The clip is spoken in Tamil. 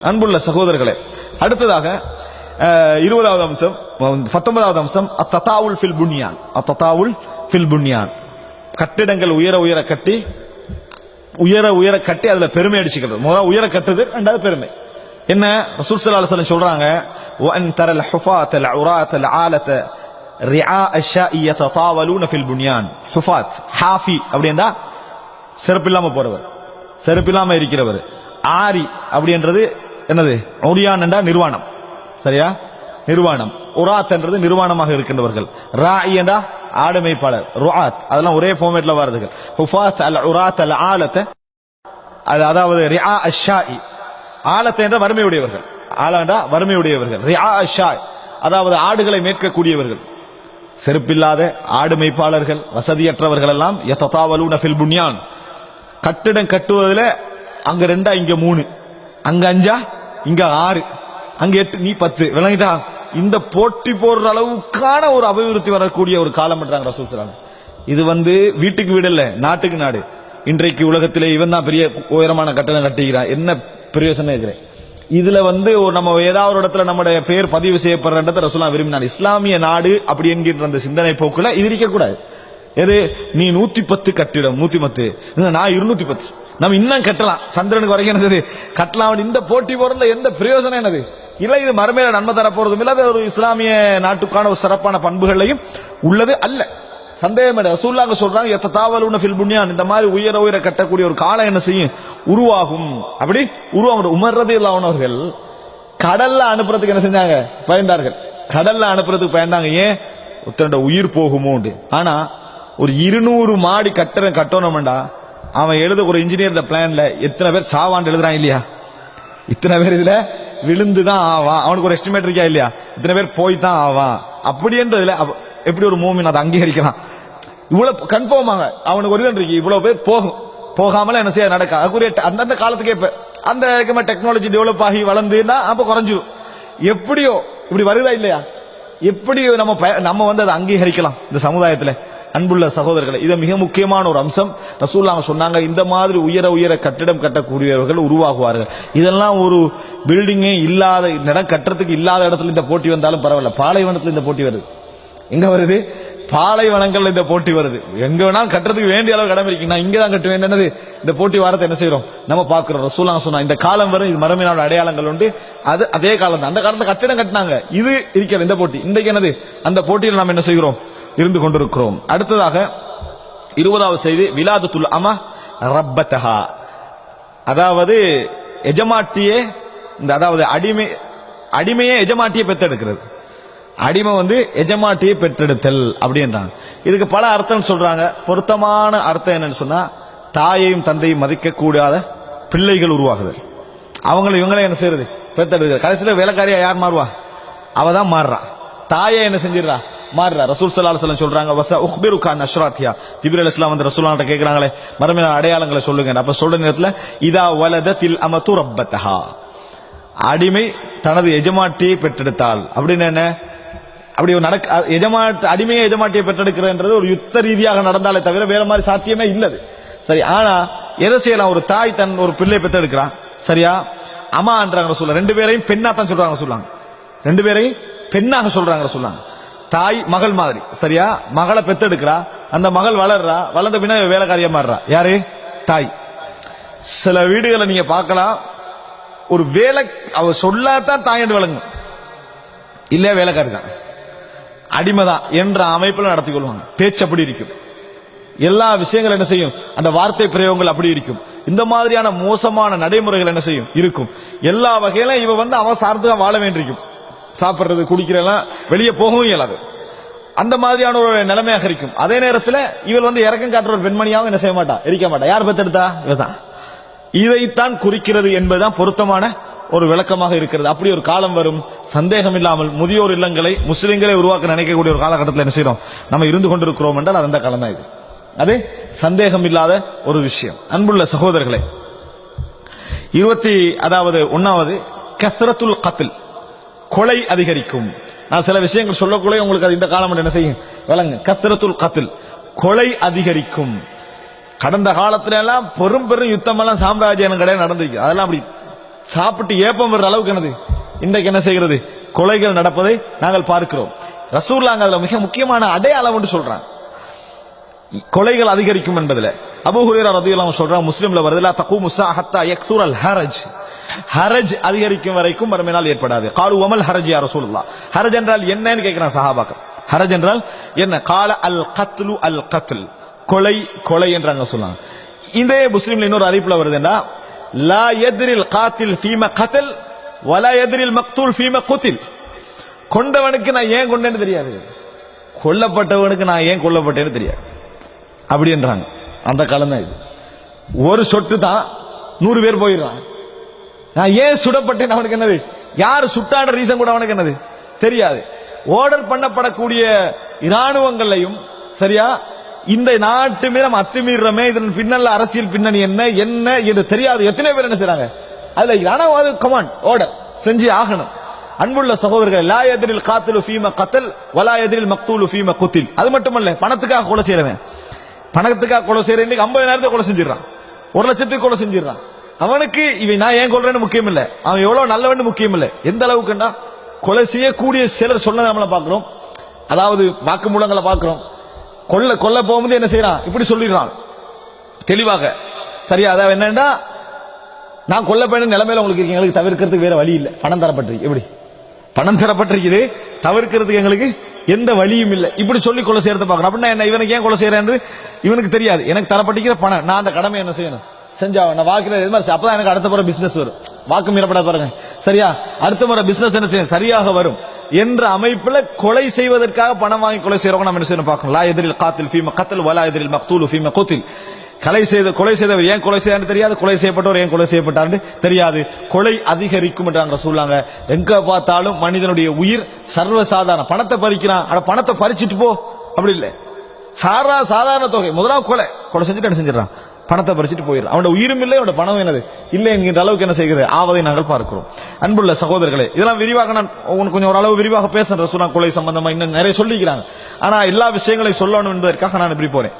அன்புள்ள சகோதரர்களே அடுத்ததாக அஹ், இருபதாவது அம்சம் பத்தொன்பதாவது அம்சம் அத்ததாவுல் ஃபில் புன்யான் அத்ததாவுல் ஃபில் புன்யான் கட்டிடங்கள் உயர உயர கட்டி உயர உயர கட்டி அதுல பெருமை அடிச்சுக்கிறது முதல்ல உயர கட்டுது ரெண்டாவது பெருமை என்ன ரசூல் ஸல்லல்லாஹு அலைஹி வஸல்லம் சொல்றாங்க وان ترى الحفاة العراة العالة رعاء الشاء يتطاولون في البنيان حفاة حافي அப்படின்னா செருப்பு இல்லாம போறவர் செருப்பு இல்லாம இருக்கிறவர் ஆரி அப்படின்றது என்னது? ஒரியான் என்றா நிர்வாணம். சரியா? நிர்வாணம். உராத் என்றது நிர்வாணமாக இருக்கின்றவர்கள். ரா என்றா ஆடுமைப்பாளர். ருஆத். அதெல்லாம் ஒரே ஃபார்மேட்ல வருதுகள். ஹுஃபாத் அல் உராத் அல் ஆலத்தை அது அதாவது ரிஆ அஷாயி ஆலத்தை என்ற வறுமையுடையவர்கள். ஆலண்டா வறுமையுடையவர்கள். ரிஆ அஷாய் அதாவது ஆடுகளை மேற்கக்கூடியவர்கள். செருப்பில்லாத ஆடு மேய்ப்பாளர்கள் வசதியற்றவர்கள் எல்லாம் யததாவலூன ஃபில் கட்டிடம் கட்டுவதில் அங்க ரெண்டா இங்க மூணு. அங்க அஞ்சா இங்க ஆறு அங்க எட்டு நீ பத்து. விளங்கிட்டா? இந்த போட்டி போடுற அளவுக்கான ஒரு அபிவிருத்தி வரக்கூடிய ஒரு காலம் பண்றாங்க ரசூல் இது வந்து வீட்டுக்கு வீடு இல்ல நாட்டுக்கு நாடு. இன்றைக்கு உலகத்திலே இவன் தான் பெரிய உயரமான கட்டணம் கட்டிக்கிறான். என்ன பிரயோசனம் இருக்கிறேன் இதுல வந்து ஒரு நம்ம ஏதாவது ஒரு இடத்துல நம்முடைய பேர் பதிவு செய்யப்படுறன்றதை ரசூலா விரும்பினார் இஸ்லாமிய நாடு அப்படி என்கின்ற அந்த சிந்தனை போக்குல இது இருக்கக்கூடாது. எது? நீ நூத்தி பத்து கட்டிடம் நூத்தி பத்து. நான் இருநூத்தி பத்து. நம்ம இன்னும் கட்டலாம். சந்திரனுக்கு வரைக்கும் என்னது கட்டலாம். இந்த போட்டி போறதுல எந்த பிரயோஜனம் என்னது? இல்லை இது மறுமையில நன்மை தர போறதும் இல்லை. அது ஒரு இஸ்லாமிய நாட்டுக்கான ஒரு சிறப்பான பண்புகளையும் உள்ளது அல்ல. சந்தேகம் இல்லை. ரசூல்லாங்க சொல்றாங்க எத்த தாவலுன ஃபில் புண்ணியான் இந்த மாதிரி உயர உயர கட்டக்கூடிய ஒரு காலம் என்ன செய்யும்? உருவாகும். அப்படி உருவாகும். உமர்றது இல்லாதவர்கள் கடல்ல அனுப்புறதுக்கு என்ன செஞ்சாங்க? பயந்தார்கள். கடல்ல அனுப்புறதுக்கு பயந்தாங்க. ஏன்? ஒருத்தனோட உயிர் போகுமோண்டு. ஆனா ஒரு இருநூறு மாடி கட்டடம் கட்டணும்டா. அவன் எழுத ஒரு இன்ஜினியர் பிளான்ல எத்தனை பேர் சாவான்னு எழுதுறான் இல்லையா? இத்தனை பேர் இதுல விழுந்து தான் ஆவான். அவனுக்கு ஒரு எஸ்டிமேட் இருக்கா இல்லையா? இத்தனை பேர் போய் தான் ஆவான். அப்படின்றதுல எப்படி ஒரு மூமின் அதை அங்கீகரிக்கலாம் இவ்வளவு கன்ஃபார்ம் ஆக அவனுக்கு ஒரு இது இருக்கு. இவ்வளவு பேர் போகும். போகாமல என்ன செய்ய நடக்க? அதுக்குரிய அந்தந்த காலத்துக்கே இப்ப அந்த டெக்னாலஜி டெவலப் ஆகி வளர்ந்துன்னா அப்ப குறைஞ்சிரும். எப்படியோ இப்படி வருதா இல்லையா? எப்படி நம்ம பய- நம்ம வந்து அதை அங்கீகரிக்கலாம் இந்த சமுதாயத்துல? அன்புள்ள சகோதரர்களை இது மிக முக்கியமான ஒரு அம்சம். ரசூல்லாங்க சொன்னாங்க இந்த மாதிரி உயர உயர கட்டிடம் கட்டக்கூடியவர்கள் உருவாகுவார்கள். இதெல்லாம் ஒரு பில்டிங்கே இல்லாத இடம் கட்டுறதுக்கு இல்லாத இடத்துல இந்த போட்டி வந்தாலும் பரவாயில்ல. பாலைவனத்தில் இந்த போட்டி வருது. எங்க வருது? பாலைவனங்கள்ல இந்த போட்டி வருது. எங்க வேணாலும் கட்டுறதுக்கு வேண்டிய அளவு கடமை இருக்கு. நான் இங்கதான் கட்டுவேன். என்னது? இந்த போட்டி வாரத்தை என்ன செய்யறோம் நம்ம பாக்குறோம் ரசூலா சொன்னா இந்த காலம் வரும் இது மரமினோட அடையாளங்கள் உண்டு. அது அதே காலம் தான். அந்த காலத்துல கட்டிடம் கட்டினாங்க. இது இருக்கிற இந்த போட்டி. இன்றைக்கு என்னது? அந்த போட்டியில் நாம் என்ன செய்கிறோம்? இருந்து கொண்டிருக்கிறோம். அடுத்ததாக இருபதாவது செய்தி விலாதத்துல் அமா ரப்பத்தஹா. அதாவது எஜமாட்டியே இந்த அதாவது அடிமை அடிமையே எஜமாட்டியை பெத்தெடுக்கிறது. அடிமை வந்து எஜமாட்டியை பெற்றெடுத்தல் அப்படின்றாங்க. இதுக்கு பல அர்த்தம் சொல்றாங்க. பொருத்தமான அர்த்தம் என்னன்னு சொன்னா தாயையும் தந்தையும் மதிக்க கூடாத பிள்ளைகள் உருவாகுதல். அவங்களை இவங்களே என்ன செய்யறது பெற்றெடுக்கிறது கடைசியில் வேலைக்காரியா யார் மாறுவா? அவ தான் மாறுறா. தாயை என்ன செஞ்சிடறா? மாறுறா. ரசூல் ஸல்லல்லாஹு சொல்லம் சொல்றாங்க வச உக்பிருகா அஷ்ராத்தியா. ஜிப்ரீல் அலைஹிஸ்ஸலாம் வந்து ரசூல்லாட்ட கேட்கிறாங்களே மறுமையான அடையாளங்களை சொல்லுங்க அப்ப சொல்ற நேரத்தில் இதா வலத தில் அமத்து ரப்பத்தஹா. அடிமை தனது எஜமாட்டியை பெற்றெடுத்தால் அப்படின்னு என்ன? அப்படி ஒரு நடக்க எஜமாட்டு அடிமையை எஜமாட்டியை பெற்றெடுக்கிறதுன்றது ஒரு யுத்த ரீதியாக நடந்தாலே தவிர வேற மாதிரி சாத்தியமே இல்லது. சரி ஆனா எதை செய்யலாம் ஒரு தாய் தன் ஒரு பிள்ளை பெற்றெடுக்கிறான். சரியா? அம்மான்றாங்க சொல்ல ரெண்டு பேரையும் பெண்ணா தான் சொல்றாங்க சொல்லுவாங்க ரெண்டு பேரையும் பெண்ணாக சொல்றாங்க சொல்லுவாங்க தாய் மகள் மாதிரி. சரியா? மகளை பெத்தெடுக்கிறா அந்த மகள் வளர்றா. வளர்ந்த பின்னா இவ வேலைக்காரியா மாறுறா. யாரு? தாய். சில வீடுகளை நீங்க பார்க்கலாம். ஒரு வேலை அவ சொல்லாதான் தாய் என்று வழங்கும் இல்லையா வேலைக்காரி தான். அடிமைதான் என்ற அமைப்புல நடத்தி கொள்வாங்க. பேச்சு அப்படி இருக்கும். எல்லா விஷயங்கள் என்ன செய்யும்? அந்த வார்த்தை பிரயோகங்கள் அப்படி இருக்கும். இந்த மாதிரியான மோசமான நடைமுறைகள் என்ன செய்யும்? இருக்கும். எல்லா வகையிலும் இவ வந்து அவன் சார்ந்து தான் வாழ வேண்டியிருக்கும். சாப்பிடுறது குடிக்கிறதெல்லாம் வெளியே போகவும் இயலாது. அந்த மாதிரியான ஒரு நிலைமையாக இருக்கும். அதே நேரத்தில் இவள் வந்து இறக்கம் காட்டுற ஒரு பெண்மணியாகவும் என்ன செய்ய மாட்டா? இருக்க மாட்டா. யார் பெத்தெடுத்தா இவதான். இதைத்தான் குறிக்கிறது என்பதுதான் பொருத்தமான ஒரு விளக்கமாக இருக்கிறது. அப்படி ஒரு காலம் வரும். சந்தேகம் இல்லாமல் முதியோர் இல்லங்களை முஸ்லிம்களை உருவாக்க நினைக்கக்கூடிய ஒரு காலகட்டத்தில் என்ன செய்யறோம் நம்ம இருந்து கொண்டிருக்கிறோம் என்றால் அது அந்த காலம் தான் இது. அது சந்தேகம் இல்லாத ஒரு விஷயம். அன்புள்ள சகோதரர்களே இருபத்தி அதாவது ஒன்னாவது கத்ரத்துல் கத்தில் கொலை அதிகரிக்கும். நான் சில விஷயங்கள் சொல்லக்குள்ளே உங்களுக்கு அது இந்த காலம் என்ன செய்யும்? விளங்கு கத்ரத்துல் கத்தில் கொலை அதிகரிக்கும். கடந்த காலத்துல எல்லாம் பெரும் பெரும் யுத்தம் எல்லாம் சாம்ராஜ்யம் கிடையாது நடந்திருக்கு. அதெல்லாம் அப்படி சாப்பிட்டு ஏப்பம் வர்ற அளவுக்கு என்னது? இன்றைக்கு என்ன செய்கிறது? கொலைகள் நடப்பதை நாங்கள் பார்க்கிறோம். ரசூல்லாங்க அதுல மிக முக்கியமான அடையாளம் என்று சொல்றான். கொலைகள் அதிகரிக்கும் என்பதுல. அபூ ஹுரைரா ரலியல்லாஹு சொல்றான் முஸ்லீம்ல வருதுல வருது முசா ஹத்தா ஸாஹத்தா அல் ஹரஜ். ஹரஜ் அதிகரிக்கும் வரைக்கும் வறுமையினால் ஏற்படாது. காலு ஒமல் ஹரஜ் யார் ரசூலுல்லாஹ் ஹரஜ் என்றால் என்னன்னு கேட்கிறான் சஹாபாக்கள். ஹரஜ் என்றால் என்ன? கால அல் கத்லு அல் கத்ல் கொலை கொலை என்றாங்க சொன்னாங்க இதே முஸ்லீம்ல இன்னொரு அறிவிப்புல வருதுன்னா லா எதிரில் காத்தில் ஃபீம கத்தல் வலா எதிரில் மக்தூல் ஃபீம குத்தில் கொண்டவனுக்கு நான் ஏன் கொண்டேன்னு தெரியாது. கொல்லப்பட்டவனுக்கு நான் ஏன் கொல்லப்பட்டேன்னு தெரியாது. அப்படின்றாங்க அந்த காலம் தான் இது. ஒரு சொட்டு தான் நூறு பேர் போயிடுறான். நான் ஏன் சுடப்பட்டேன் அவனுக்கு என்னது? யார் சுட்டான ரீசன் கூட அவனுக்கு என்னது? தெரியாது. ஓர்டர் பண்ணப்படக்கூடிய இராணுவங்களையும் சரியா? இந்த நாட்டு மீது நம்ம அத்துமீறமே இதன் பின்னல்ல அரசியல் பின்னணி என்ன என்ன என்று தெரியாது. எத்தனை பேர் என்ன செய்யறாங்க அதுல இராணுவ கமாண்ட் ஆர்டர் செஞ்சு ஆகணும். அன்புள்ள சகோதரர்கள் லா எதிரில் காத்துலு ஃபீம கத்தல் வலா எதிரில் மக்தூலு ஃபீம குத்தில். அது மட்டுமல்ல பணத்துக்காக கொலை செய்யறவன் பணத்துக்காக கொலை செய்யறேன் இன்னைக்கு ஐம்பதாயிரத்தை கொலை செஞ்சிடறான். ஒரு லட்சத்துக்கு கொலை செஞ்சிடறான். அவனுக்கு இவன் நான் ஏன் கொள்றேன்னு முக்கியம் இல்லை அவன் எவ்வளவு நல்லவன்னு முக்கியம் இல்லை எந்த அளவுக்குண்டா கொலை செய்யக்கூடிய சிலர் சொன்ன நம்மளை பார்க்குறோம். அதாவது வாக்கு மூலங்களை பார்க்குறோம். கொல்ல கொல்ல போகும்போது என்ன செய்யறான் இப்படி சொல்லிடுறான். தெளிவாக. சரியா? அதாவது என்னன்னா நான் கொல்லப்பட்ட நிலைமையில உங்களுக்கு இருக்கு. எங்களுக்கு தவிர்க்கிறதுக்கு வேற வழி இல்லை. பணம் தரப்பட்டிருக்கு. எப்படி? பணம் தரப்பட்டிருக்குது. தவிர்க்கிறதுக்கு எங்களுக்கு எந்த வழியும் இல்லை. இப்படி சொல்லி கொலை செய்யறத பார்க்கணும். அப்படின்னா என்ன? இவனுக்கு ஏன் கொலை செய்யறேன் இவனுக்கு தெரியாது. எனக்கு தரப்பட்டிருக்கிற பணம். நான் அந்த கடமை என்ன செய்யணும்? செஞ்சா நான் வாக்குறது இது மாதிரி அப்பதான் எனக்கு அடுத்த முறை பிசினஸ் வரும். வாக்கு மீறப்பட பாருங்க. சரியா? அடுத்த முறை பிசினஸ் என்ன செய்யும்? சரியாக வரும். என்ற அமைப்புல கொலை செய்வதற்காக பணம் வாங்கி கொலை செய்யறவங்க நம்ம என்ன செய்யணும் பார்க்கணும்? லா எதிரில் காத்தில் ஃபீம கத்தல் வலா எதிரில் மக்தூல் ஃபீம கோத்தில். கொலை செய்த கொலை செய்தவர் ஏன் கொலை செய்தான்னு தெரியாது? கொலை செய்யப்பட்டவர் ஏன் கொலை செய்யப்பட்டார்னு தெரியாது. கொலை அதிகரிக்கும் என்றாங்க சொல்லாங்க எங்க பார்த்தாலும் மனிதனுடைய உயிர் சர்வசாதாரண. பணத்தை பறிக்கிறான். ஆனா பணத்தை பறிச்சுட்டு போ. அப்படி இல்லை. சாரா சாதாரண தொகை. முதலாம் கொலை. கொலை செஞ்சுட்டு என்ன செஞ்சிடறான்? பணத்தை பறிச்சுட்டு போயிடும் அவனோட உயிரும் இல்லை அவனோட பணம் என்னது? இல்லை என்கின்ற அளவுக்கு என்ன செய்கிறது? ஆவதை நாங்கள் பார்க்கிறோம். அன்புள்ள சகோதரர்களே இதெல்லாம் விரிவாக நான் உனக்கு கொஞ்சம் ஓரளவு விரிவாக பேசுறேன் ரசூலா கொலை சம்பந்தமா இன்னும் நிறைய சொல்லிக்கிறாங்க. ஆனா எல்லா விஷயங்களையும் சொல்லணும் என்பதற்காக நான் இப்படி போறேன்.